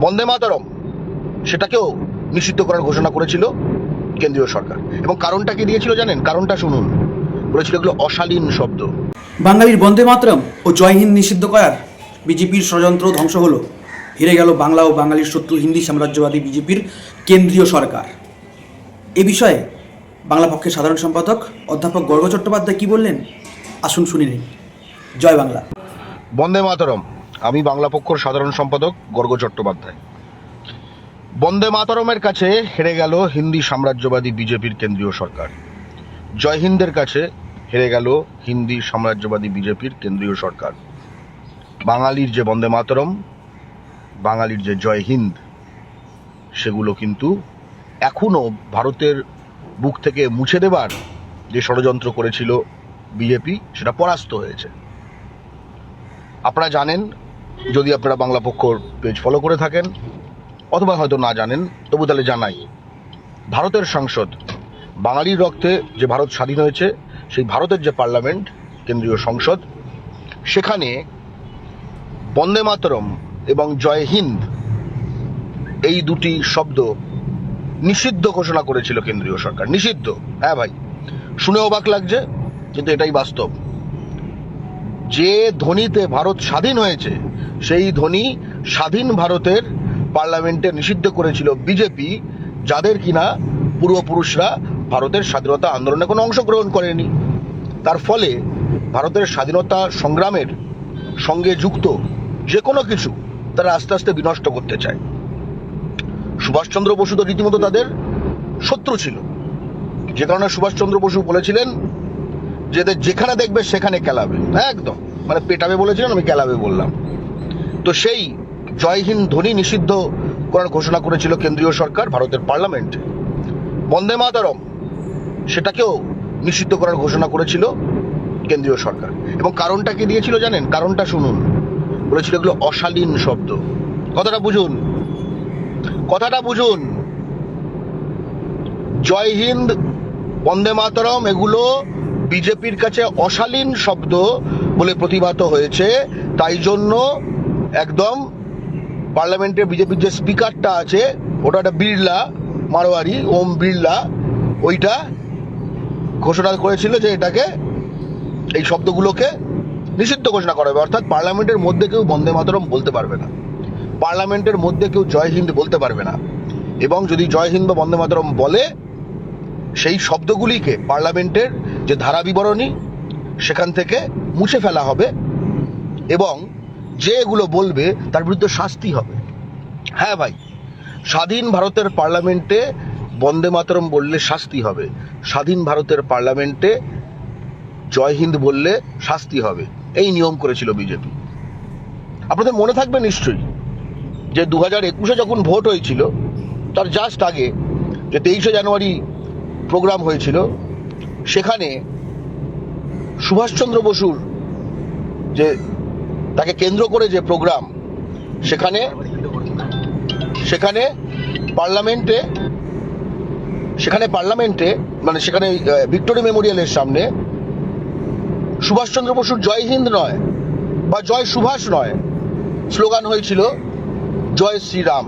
বন্দে মাতরম সেটাকেও নিষিদ্ধ করার ঘোষণা করেছিল কেন্দ্রীয় সরকার। এবং কারণটা কি দিয়েছিল জানেন? কারণটা শুনুন। বলেছিল এগুলো অশালীন শব্দ। বাঙালির বন্দে মাতরম ও জয় হিন্দ নিষিদ্ধ করার বিজেপির ষড়যন্ত্র ধ্বংস হলো। হেরে গেল বাংলা ও বাঙালির শত্রু হিন্দি সাম্রাজ্যবাদী বিজেপির কেন্দ্রীয় সরকার। এ বিষয়ে বাংলা পক্ষের সাধারণ সম্পাদক অধ্যাপক গর্গ চট্টোপাধ্যায় কী বললেন? আসুন শুনে নিন। জয় বাংলা। বন্দে মাতরম আমি বাংলা পক্ষর সাধারণ সম্পাদক গর্গ চট্টোপাধ্যায়। বন্দে মাতরমের কাছে হেরে গেল হিন্দি সাম্রাজ্যবাদী বিজেপির কেন্দ্রীয় সরকার। জয় হিন্দের কাছে হেরে গেল হিন্দি সাম্রাজ্যবাদী বিজেপির কেন্দ্রীয় সরকার। বাঙালির যে বন্দে মাতরম, বাঙালির যে জয় হিন্দ, সেগুলো কিন্তু এখনও ভারতের বুক থেকে মুছে দেবার যে ষড়যন্ত্র করেছিল বিজেপি, সেটা পরাস্ত হয়েছে। আপনারা জানেন যদি আপনারা বাংলা পক্ষর পেজ ফলো করে থাকেন, অথবা হয়তো না জানেন, তবু তাহলে জানাই, ভারতের সংসদ বাঙালির রক্তে যে ভারত স্বাধীন হয়েছে, সেই ভারতের যে পার্লামেন্ট, কেন্দ্রীয় সংসদ, সেখানে বন্দে মাতরম এবং জয় হিন্দ এই দুটি শব্দ নিষিদ্ধ ঘোষণা করেছিল কেন্দ্রীয় সরকার। নিষিদ্ধ। হ্যাঁ ভাই, শুনে অবাক লাগছে, কিন্তু এটাই বাস্তব। যে ধ্বনিতে ভারত স্বাধীন হয়েছে, সেই ধ্বনি স্বাধীন ভারতের পার্লামেন্টে নিষিদ্ধ করেছিল বিজেপি, যাদের কিনা পূর্বপুরুষরা ভারতের স্বাধীনতা আন্দোলনে কোনো অংশগ্রহণ করেনি। তার ফলে ভারতের স্বাধীনতা সংগ্রামের সঙ্গে যুক্ত যে কোনো কিছু তারা আস্তে আস্তে বিনষ্ট করতে চায়। সুভাষচন্দ্র বসু তো রীতিমতো তাদের শত্রু ছিল। যে কারণে সুভাষচন্দ্র বসু বলেছিলেন যে এদের যেখানে দেখবে সেখানে কেলাবে। একদম। মানে পেটাবে বলেছিলেন আমি কেলাবে বললাম। তো সেই জয় হিন্দ ধ্বনি নিষিদ্ধ করার ঘোষণা করেছিল কেন্দ্রীয় সরকার, ভারতের পার্লামেন্টে। বন্দে মাতরম সেটাকেও নিষিদ্ধ করার ঘোষণা করেছিল কেন্দ্রীয় সরকার। এবং কারণটা কি দিয়েছিল জানেন? কারণটা শুনুন। বলেছিল এগুলো অশালীন শব্দ। কথাটা বুঝুন। কথাটা বুঝুন। জয় হিন্দ, বন্দে মাতরম, এগুলো বিজেপির কাছে অশালীন শব্দ বলে প্রতিভাত হয়েছে। তাই জন্য একদম পার্লামেন্টের বিজেপির যে স্পিকারটা আছে, ওটা একটা বিড়লা, মারোয়ারি, ওম বিড়লা, ওইটা ঘোষণা করেছিল যে এটাকে এই শব্দগুলোকে নিষিদ্ধ ঘোষণা করা হবে। অর্থাৎ পার্লামেন্টের মধ্যে কেউ বন্দে মাতরম বলতে পারবে না। পার্লামেন্টের মধ্যে কেউ জয় হিন্দ বলতে পারবে না। এবং যদি জয় হিন্দ বা বন্দে মাতরম বলে সেই শব্দগুলিকে পার্লামেন্টের যে ধারা বিবরণী সেখান থেকে মুছে ফেলা হবে এবং যে এগুলো বলবে তার বিরুদ্ধে শাস্তি হবে। হ্যাঁ ভাই, স্বাধীন ভারতের পার্লামেন্টে বন্দে মাতরম বললে শাস্তি হবে। স্বাধীন ভারতের পার্লামেন্টে জয় হিন্দ বললে শাস্তি হবে। এই নিয়ম করেছিল বিজেপি। আপনাদের মনে থাকবে নিশ্চয়ই যে দু হাজার একুশে যখন ভোট হয়েছিল, তার জাস্ট আগে যে তেইশে জানুয়ারি প্রোগ্রাম হয়েছিল, সেখানে সুভাষচন্দ্র বসুর যে, তাকে কেন্দ্র করে যে প্রোগ্রাম সেখানে সেখানে পার্লামেন্টে সেখানে পার্লামেন্টে মানে সেখানে ভিক্টোরিয়া মেমোরিয়ালের সামনে সুভাষচন্দ্র বসুর জয় হিন্দ নয় বা জয় সুভাষ নয় স্লোগান হয়েছিল, জয় শ্রীরাম।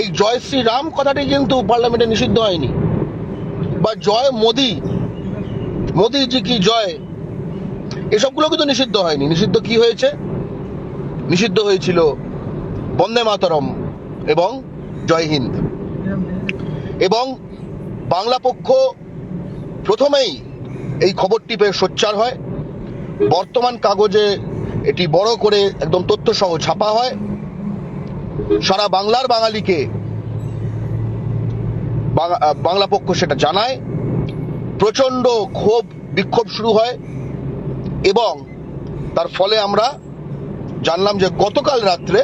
এই জয় শ্রীরাম কথাটি কিন্তু পার্লামেন্টে নিষিদ্ধ হয়নি। বা জয় মোদি। মোদিজি কি জয়? এসবগুলো কিন্তু নিষিদ্ধ হয়নি। নিষিদ্ধ কি হয়েছে? নিষিদ্ধ হয়েছিল বন্দে মাতরম এবং জয় হিন্দ। এবং বাংলা পক্ষ প্রথমেই এই খবরটি পেয়ে সোচ্চার হয়। বর্তমান কাগজে এটি বড় করে একদম তথ্য সহ ছাপা হয়। সারা বাংলার বাঙালিকে বাংলা- পক্ষ সেটা জানায়। প্রচণ্ড ক্ষোভ, বিক্ষোভ শুরু হয় এবং তার ফলে আমরা জানলাম যে গতকাল রাত্রে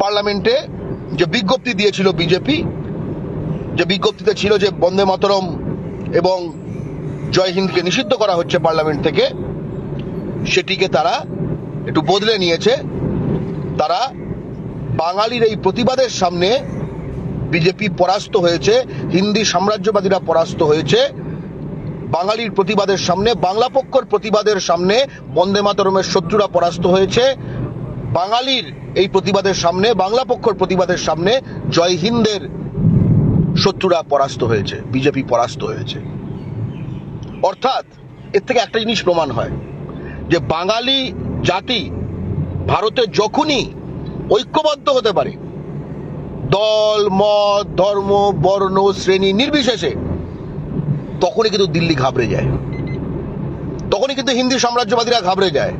পার্লামেন্টে যে বিজ্ঞপ্তি দিয়েছিল বিজেপি, যে বিজ্ঞপ্তিতে ছিল যে বন্দে মাতরম এবং জয় হিন্দকে নিষিদ্ধ করা হচ্ছে পার্লামেন্ট থেকে, সেটিকে তারা একটু বদলে নিয়েছে। তারা বাঙালির এই প্রতিবাদের সামনে বিজেপি পরাস্ত হয়েছে, হিন্দি সাম্রাজ্যবাদীরা পরাস্ত হয়েছে। বাঙালির প্রতিবাদের সামনে, বাংলা পক্ষর প্রতিবাদের সামনে বন্দে মাতরমের শত্রুরা পরাস্ত হয়েছে। বাঙালির এই প্রতিবাদের সামনে, বাংলা পক্ষর প্রতিবাদের সামনে জয় হিন্দের শত্রুরা পরাস্ত হয়েছে, বিজেপি পরাস্ত হয়েছে। অর্থাৎ, এর থেকে একটা জিনিস প্রমাণ হয়, যে বাঙালি জাতি ভারতে যখনই ঐক্যবদ্ধ হতে পারে দল, মত, ধর্ম, বর্ণ শ্রেণি নির্বিশেষে তখনই কিন্তু দিল্লি ঘাবড়ে যায়। তখনই কিন্তু হিন্দি সাম্রাজ্যবাদীরা ঘাবড়ে যায়।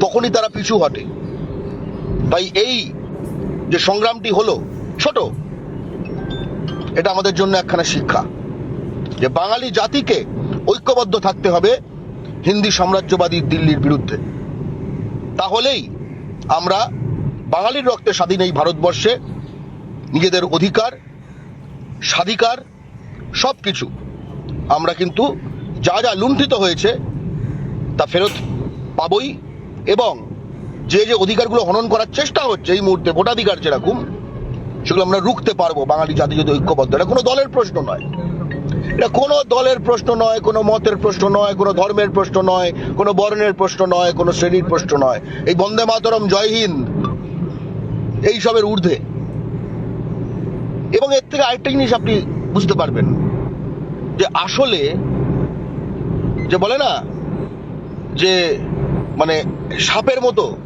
তখনই তারা পিছু হটে। তাই এই যে সংগ্রামটি হলো ছোট, এটা আমাদের জন্য একখানা শিক্ষা যে বাঙালি জাতিকে ঐক্যবদ্ধ থাকতে হবে হিন্দি সাম্রাজ্যবাদী দিল্লির বিরুদ্ধে। তাহলেই আমরা বাঙালির রক্তে স্বাধীন এই ভারতবর্ষে নিজেদের অধিকার, স্বাধিকার সব কিছু আমরা কিন্তু যা যা লুণ্ঠিত হয়েছে, তা ফেরত পাবই এবং যে যে অধিকারগুলো হনন করার চেষ্টা হচ্ছে এই মুহূর্তে ভোটাধিকার যেরকম, সেগুলো আমরা রুখতে পারব বাঙালি জাতি যদি ঐক্যবদ্ধ। এটা কোনো দলের প্রশ্ন নয়। এটা কোনো দলের প্রশ্ন নয়, কোনো মতের প্রশ্ন নয়, কোনো ধর্মের প্রশ্ন নয়, কোনো বর্ণের প্রশ্ন নয়, কোনো শ্রেণির প্রশ্ন নয়। এই বন্দে মাতরম, জয় হিন্দ। এইসবের ঊর্ধ্বে। এবং এর থেকে আরেকটা জিনিস আপনি বুঝতে পারবেন, যে আসলে যে বলে না, যে মানে সাপের মতো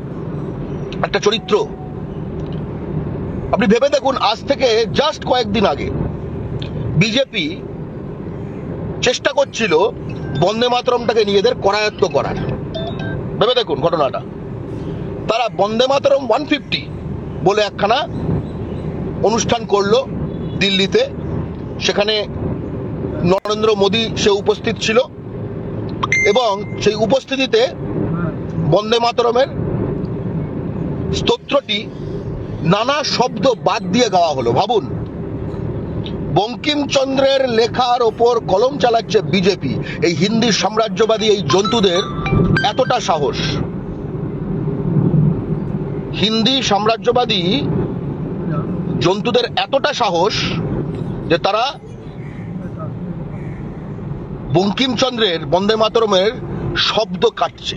একটা চরিত্র। আপনি ভেবে দেখুন, আজ থেকে জাস্ট কয়েকদিন আগে বিজেপি চেষ্টা করছিল বন্দে মাতরমটাকে নিজেদের করায়ত্ত করার। ভেবে দেখুন ঘটনাটা। তারা বন্দে মাতরম ওয়ান ফিফটি বলে একখানা অনুষ্ঠান করল দিল্লিতে। সেখানে নরেন্দ্র মোদী সে উপস্থিত ছিল এবং সেই উপস্থিতিতে বন্দে মাতরমের স্তোত্রটি নানা শব্দ বাদ দিয়ে গাওয়া হলো। ভাবুন, বঙ্কিমচন্দ্রের লেখার ওপর কলম চালাচ্ছে বিজেপি। এই হিন্দি সাম্রাজ্যবাদী এই জন্তুদের এতটা সাহস। হিন্দি সাম্রাজ্যবাদী জন্তুদের এতটা সাহস যে তারা বঙ্কিমচন্দ্রের বন্দে মাতরমের শব্দ কাটছে।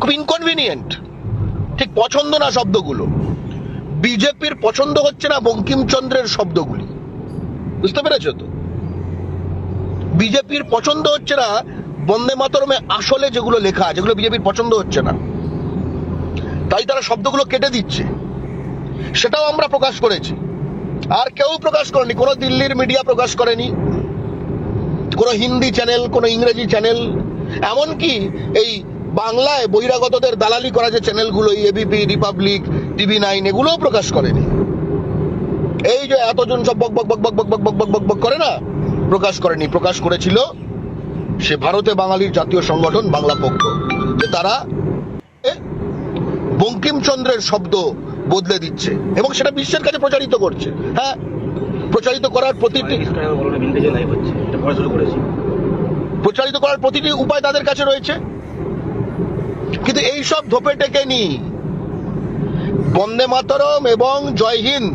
খুব ইনকনভিনিয়েন্ট ঠিক পছন্দ না শব্দগুলো। বিজেপির পছন্দ হচ্ছে না বঙ্কিমচন্দ্রের শব্দগুলি। বুঝতে পেরেছ তো? বিজেপির পছন্দ হচ্ছে না বন্দে মাতরমে আসলে যেগুলো লেখা, যেগুলো বিজেপির পছন্দ হচ্ছে না। তাই তারা শব্দগুলো কেটে দিচ্ছে। সেটাও আমরা প্রকাশ করেছি আর কেউ প্রকাশ করেনি কোনো দিল্লির মিডিয়া প্রকাশ করেনি কোনো হিন্দি চ্যানেল কোনো ইংরেজি চ্যানেল এমনকি এই বাংলায় বহিরাগতদের দালালি করা যে চ্যানেলগুলো এবিপি রিপাবলিক টিভি নাইন এগুলোও প্রকাশ করেনি এই যে এতজন সব বক বক বক বক বক বক বক বক বক বক করে না প্রকাশ করেনি প্রকাশ করেছিল সে ভারতে বাঙালির জাতীয় সংগঠন বাংলা পক্ষ যে তারা বঙ্কিমচন্দ্রের শব্দ বদলে দিচ্ছে। এবং সেটা বিশ্বের কাছে প্রচারিত করছে। হ্যাঁ প্রচারিত করার প্রতিটি না প্রচারিত করার প্রতিটি উপায় তাদের কাছে রয়েছে। কিন্তু এই সব ধোপে টেকেনি বন্দে মাতরম এবং জয় হিন্দ।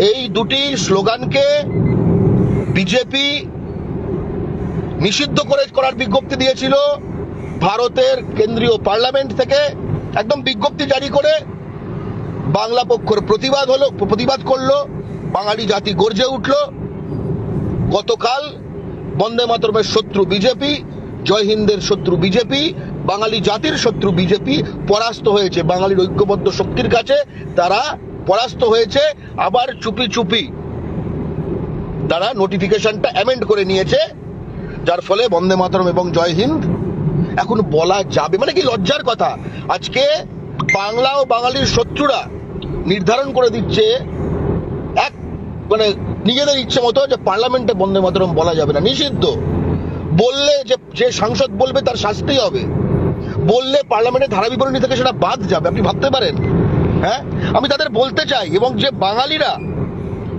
এই দুটি স্লোগানকে বিজেপি নিষিদ্ধ করে করার বিজ্ঞপ্তি দিয়েছিল ভারতের কেন্দ্রীয় পার্লামেন্ট থেকে। একদম বিজ্ঞপ্তি জারি করে বাংলা পক্ষর প্রতিবাদ হলো, প্রতিবাদ করল, বাঙালি জাতি গর্জে উঠল। গতকাল বন্দে মাতরমের শত্রু বিজেপি, জয় হিন্দের শত্রু বিজেপি, বাঙালি জাতির শত্রু বিজেপি পরাস্ত হয়েছে। বাঙালির ঐক্যবদ্ধ শক্তির কাছে তারা পরাস্ত হয়েছে। আবার চুপি চুপি তারা নোটিফিকেশনটা অ্যামেন্ড করে নিয়েছে, যার ফলে বন্দে মাতরম এবং জয় হিন্দ এখন বলা যাবে। মানে কি লজ্জার কথা? আজকে বাংলা ও বাঙালির শত্রুরা নির্ধারণ করে দিচ্ছে এক মানে নিজেদের ইচ্ছে মতো যে পার্লামেন্টে বন্দে মাতরম বলা যাবে না। নিষিদ্ধ। বললে যে যে সাংসদ বলবে তার শাস্তি হবে। বললে পার্লামেন্টে ধারা বিবরণী থেকে সেটা বাদ যাবে। আপনি ভাবতে পারেন। হ্যাঁ? আমি তাদের বলতে চাই এবং যে বাঙালিরা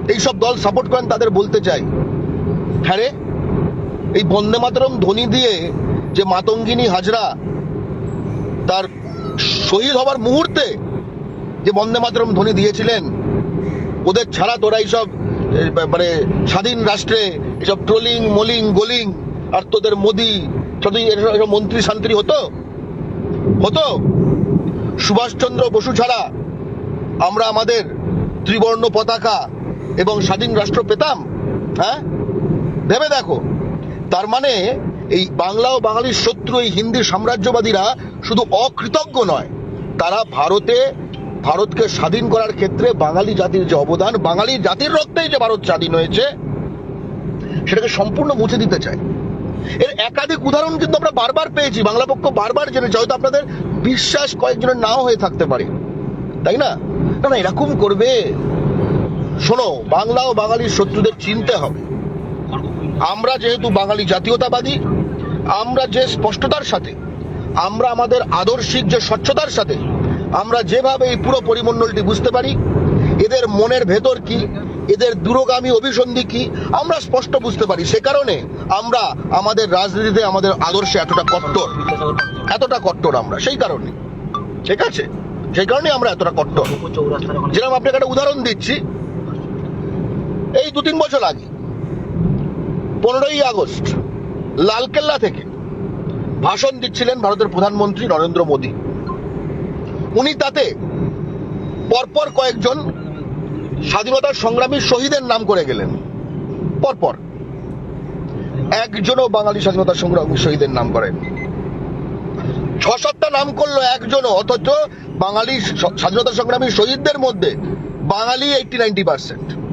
এইসব দল সাপোর্ট করেন তাদের বলতে চাই। হ্যাঁ রে? এই বন্দে মাতরম ধ্বনি দিয়ে যে মাতঙ্গিনী হাজরা তার শহীদ হবার মুহূর্তে যে বন্দে মাতরম ধ্বনি দিয়েছিলেন, ওদের ছাড়া তোরা এইসব মানে স্বাধীন রাষ্ট্রে এসব ট্রোলিং, মোলিং, গোলিং, আর তোদের মোদি এসব মন্ত্রী শান্ত্রী হতো? হতো? সুভাষচন্দ্র বসু ছাড়া আমরা আমাদের ত্রিবর্ণ পতাকা এবং স্বাধীন রাষ্ট্র পেতাম? হ্যাঁ? ভেবে দেখো। তার মানে এই বাংলা ও বাঙালির শত্রু, এই হিন্দি সাম্রাজ্যবাদীরা শুধু অকৃতজ্ঞ নয়, তারা ভারতে, ভারতকে স্বাধীন করার ক্ষেত্রে বাঙালি জাতির যে অবদান, বাঙালি জাতির রক্তেই যে ভারত স্বাধীন হয়েছে, সেটাকে সম্পূর্ণ মুছে দিতে চায়। এর একাধিক উদাহরণ কিন্তু আমরা বারবার পেয়েছি, বাংলা পক্ষ বারবার জেনেছে, হয়তো আপনাদের বিশ্বাস কয়েকজনের নাও হয়ে থাকতে পারে। তাই না? না না, এরকম করবে। শোনো, বাংলা ও বাঙালির শত্রুদের চিনতে হবে। আমরা যেহেতু বাঙালি জাতীয়তাবাদী আমরা যে স্পষ্টতার সাথে, আমরা আমাদের আদর্শিক যে স্বচ্ছতার সাথে, আমরা যেভাবে এই পুরো পরিমণ্ডলটি বুঝতে পারি, এদের মনের ভেতর কি, এদের দূরগামী অভিসন্ধি কি, আমরা স্পষ্ট বুঝতে পারি। সে কারণে আমরা আমাদের রাজনীতিতে আমাদের আদর্শে এতটা কট্টর এতটা কট্টর আমরা, সেই কারণে। ঠিক আছে? সেই কারণে আমরা এতটা কট্টর। যেরকম আপনাকে একটা উদাহরণ দিচ্ছি। এই দু তিন বছর আগে, পনেরোই আগস্ট লালকেল্লা থেকে ভাষণ দিচ্ছিলেন ভারতের প্রধানমন্ত্রী নরেন্দ্র মোদী। উনি তাতে পরপর কয়েকজন স্বাধীনতার সংগ্রামী শহীদের নাম করে গেলেন। পরপর। একজনও বাঙালি স্বাধীনতা সংগ্রামী শহীদের নাম করেন। ছ সাতটা নাম করল একজনও, অথচ বাঙালি স্বাধীনতা সংগ্রামী শহীদদের মধ্যে Bangali eighty ninety percent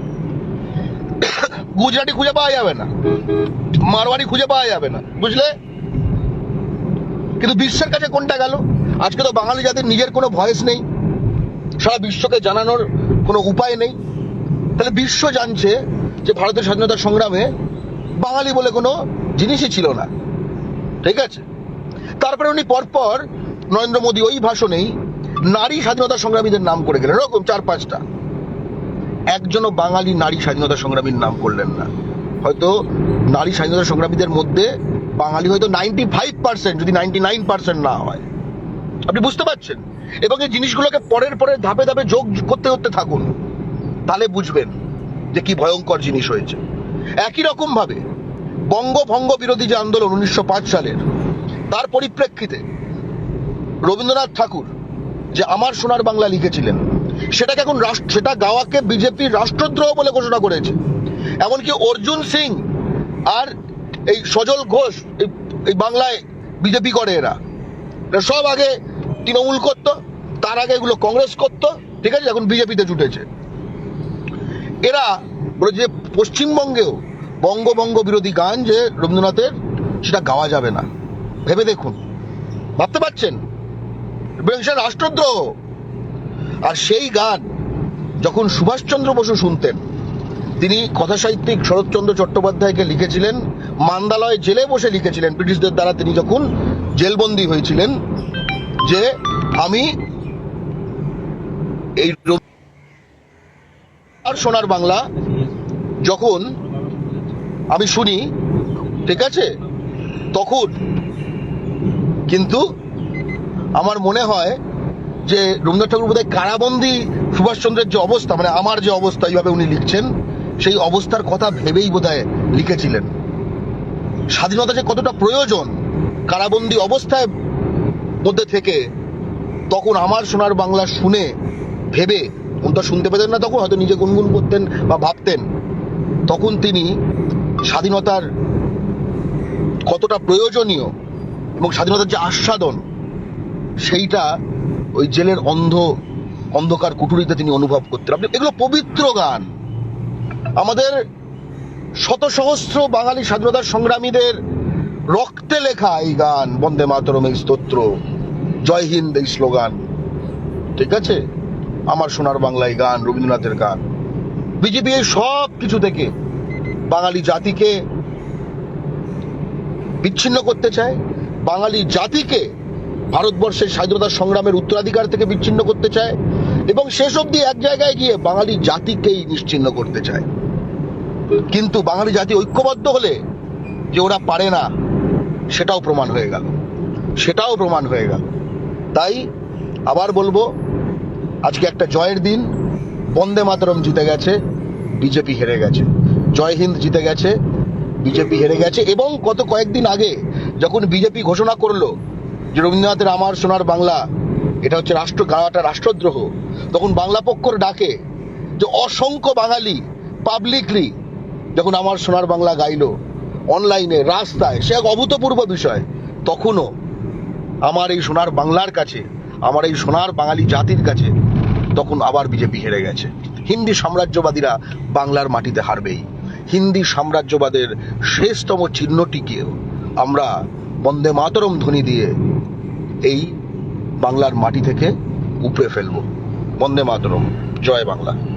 Gujarati খুঁজে পাওয়া যাবে না। মারওয়ারি খুঁজে পাওয়া যাবে না, বুঝলে? কিন্তু বিশ্বের কাছে কোনটা গেল? আজকে তো বাঙালি জাতির নিজের কোনো ভয়েস নেই। সারা বিশ্বকে জানানোর কোনো উপায় নেই। তাহলে বিশ্ব জানছে যে ভারতের স্বাধীনতা সংগ্রামে বাঙালি বলে কোনো জিনিসই ছিল না। ঠিক আছে? তারপরে উনি পরপর নরেন্দ্র মোদী ওই ভাষণেই নারী স্বাধীনতা সংগ্রামীদের নাম করে গেলেন। এরকম চার পাঁচটা। একজনও বাঙালি নারী স্বাধীনতা সংগ্রামীর নাম করলেন না। হয়তো নারী স্বাধীনতা সংগ্রামীদের মধ্যে বাঙালি হয়তো নাইনটি ফাইভ পার্সেন্ট যদি নাইনটি নাইন পার্সেন্ট না হয়। আপনি বুঝতে পারছেন? এবং এই জিনিসগুলোকে পরের পরে ধাপে ধাপে যোগ করতে করতে থাকুন, তাহলে বুঝবেন যে কি ভয়ঙ্কর জিনিস হয়েছে। একই রকম ভাবে বঙ্গভঙ্গ বিরোধী যে আন্দোলন উনিশশো পাঁচ সালের, তার পরিপ্রেক্ষিতে রবীন্দ্রনাথ ঠাকুর যে আমার সোনার বাংলা লিখেছিলেন সেটাকে এখন সেটা গাওয়াকে বিজেপির রাষ্ট্রদ্রোহ বলে ঘোষণা করেছে। এমনকি অর্জুন সিং আর এই সজল ঘোষ এই- বাংলায় বিজেপি করে এরা। সব আগে তৃণমূল করতো, তার আগে এগুলো কংগ্রেস করতো, ঠিক আছে, এখন বিজেপিতে জুটেছে। এরা যে পশ্চিমবঙ্গেও বঙ্গবঙ্গ বিরোধী গান যে রবীন্দ্রনাথের, সেটা গাওয়া যাবে না। ভেবে দেখুন। ভাবতে পারছেন? রাষ্ট্রদ্রোহ। আর সেই গান যখন সুভাষচন্দ্র বসু শুনতেন, তিনি কথাসাহিত্যিক শরৎচন্দ্র চট্টোপাধ্যায়কে লিখেছিলেন, মান্দালয় জেলে বসে লিখেছিলেন। ব্রিটিশদের দ্বারা তিনি যখন জেলবন্দি হয়েছিলেন যে আমি এই আর সোনার বাংলা যখন আমি শুনি, ঠিক আছে? তখন কিন্তু আমার মনে হয় যে রবীন্দ্রনাথ ঠাকুর বোধহয় কারাবন্দি সুভাষচন্দ্রের যে অবস্থা মানে আমার যে অবস্থা এইভাবে উনি লিখছেন, সেই অবস্থার কথা ভেবেই বোধহয় লিখেছিলেন। স্বাধীনতা যে কতটা প্রয়োজন কারাবন্দি অবস্থায় মধ্যে থেকে, তখন আমার সোনার বাংলা শুনে ভেবে উনি তো শুনতে পেতেন না তখন, হয়তো নিজে গুনগুন করতেন বা ভাবতেন, তখন তিনি স্বাধীনতার কতটা প্রয়োজনীয় এবং স্বাধীনতার যে আস্বাদন, সেইটা ওই জেলের অন্ধ, অন্ধকার কুঠুরিতে তিনি অনুভব করতেন। আপনি, এগুলো পবিত্র গান। আমাদের শত সহস্র বাঙালি স্বাধীনতা সংগ্রামীদের রক্তে লেখা এই গান, বন্দে মাতরম এই স্তোত্র, জয় হিন্দ এই স্লোগান। ঠিক আছে? আমার সোনার বাংলা এই গান, রবীন্দ্রনাথের গান। বিজেপি এই সব কিছু থেকে বাঙালি জাতিকে বিচ্ছিন্ন করতে চায়। বাঙালি জাতিকে ভারতবর্ষের স্বাধীনতা সংগ্রামের উত্তরাধিকার থেকে বিচ্ছিন্ন করতে চায় এবং শেষ অবধি এক জায়গায় গিয়ে বাঙালি জাতিকেই নিশ্চিন্ন করতে চায়। কিন্তু বাঙালি জাতি ঐক্যবদ্ধ হলে যে ওরা পারে না, সেটাও প্রমাণ হয়ে গেল। সেটাও প্রমাণ হয়ে গেল। তাই আবার বলব, আজকে একটা জয়ের দিন, বন্দে মাতরম জিতে গেছে, বিজেপি হেরে গেছে। জয় হিন্দ জিতে গেছে, বিজেপি হেরে গেছে এবং গত কয়েকদিন আগে যখন বিজেপি ঘোষণা করল যে রবীন্দ্রনাথের আমার সোনার বাংলা, এটা হচ্ছে রাষ্ট্র, গাওয়াটা রাষ্ট্রদ্রোহ। তখন বাংলা পক্ষর ডাকে যে অসংখ্য বাঙালি পাবলিকলি যখন আমার সোনার বাংলা গাইল অনলাইনে রাস্তায়, সে এক অভূতপূর্ব বিষয়। তখনও আমার এই সোনার বাংলার কাছে, আমার এই সোনার বাঙালি জাতির কাছে তখন আবার বিজেপি হেরে গেছে। হিন্দি সাম্রাজ্যবাদীরা বাংলার মাটিতে হারবেই। হিন্দি সাম্রাজ্যবাদের শেষতম চিহ্নটিকেও আমরা বন্দে মাতরম ধ্বনি দিয়ে এই বাংলার মাটি থেকে উপড়ে ফেলব। বন্দে মাতরম। জয় বাংলা।